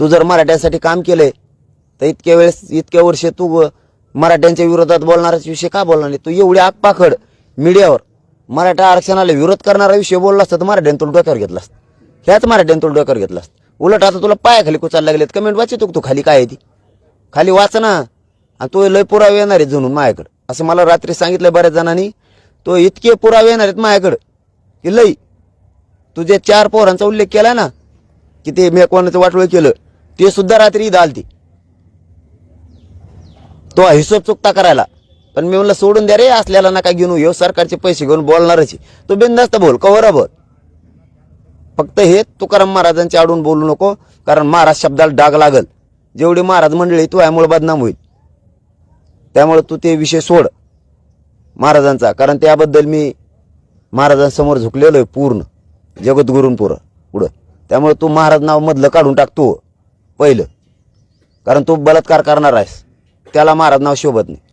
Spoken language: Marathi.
तू जर मराठ्यांसाठी काम केलंय तर इतक्या वेळेस इतक्या वर्ष तू मराठ्यांच्या विरोधात बोलणाराच विषय का बोलणार नाही? तू एवढी आगपाखड मीडियावर मराठा आरक्षणाला विरोध करणारा विषय बोलला असता तर मराठ्यांतून तुला डोक्यावर घेतला असतं. ह्याच मराठ्यानं तुला डोक्यावर घेतला असतं. उलट आता तुला पायाखाली कुचायला लागलेत. कमेंट वाचतो तू खाली काय आहे ती? खाली वाच ना. आणि तो लय पुरावे येणार आहेत जुनून माझ्याकडं. असं मला रात्री सांगितलं बऱ्याच जणांनी तो इतके पुरावे येणार आहेत माझ्याकडं की लई तुझ्या चार पोरांचा उल्लेख केला ना की ते मेकवानाचं वाटोळ केलं. ते सुद्धा रात्री इथं आलती. तो हिशोब चुकता करायला. पण मी म्हणलं सोडून द्या रे असल्याला नका घेऊन येऊ सरकारचे पैसे घेऊन बोलणारच तो बिंदास्त बोल कवर बोल? फक्त हे तुकाराम महाराजांच्या आडून बोलू नको कारण महाराज शब्दाला डाग लागल. जेवढी महाराज मंडळी तू यामुळे बदनाम होईल. त्यामुळे तू ते विषय सोड महाराजांचा. कारण त्याबद्दल मी महाराजांसमोर झुकलेलो आहे पूर्ण. जगद्गुरूंपुरं पुढं. त्यामुळे तू महाराज नाव मधलं काढून टाकतो पहिलं. कारण तू बलात्कार करणार आहेस. त्याला महाराज नाव शोभत नाही.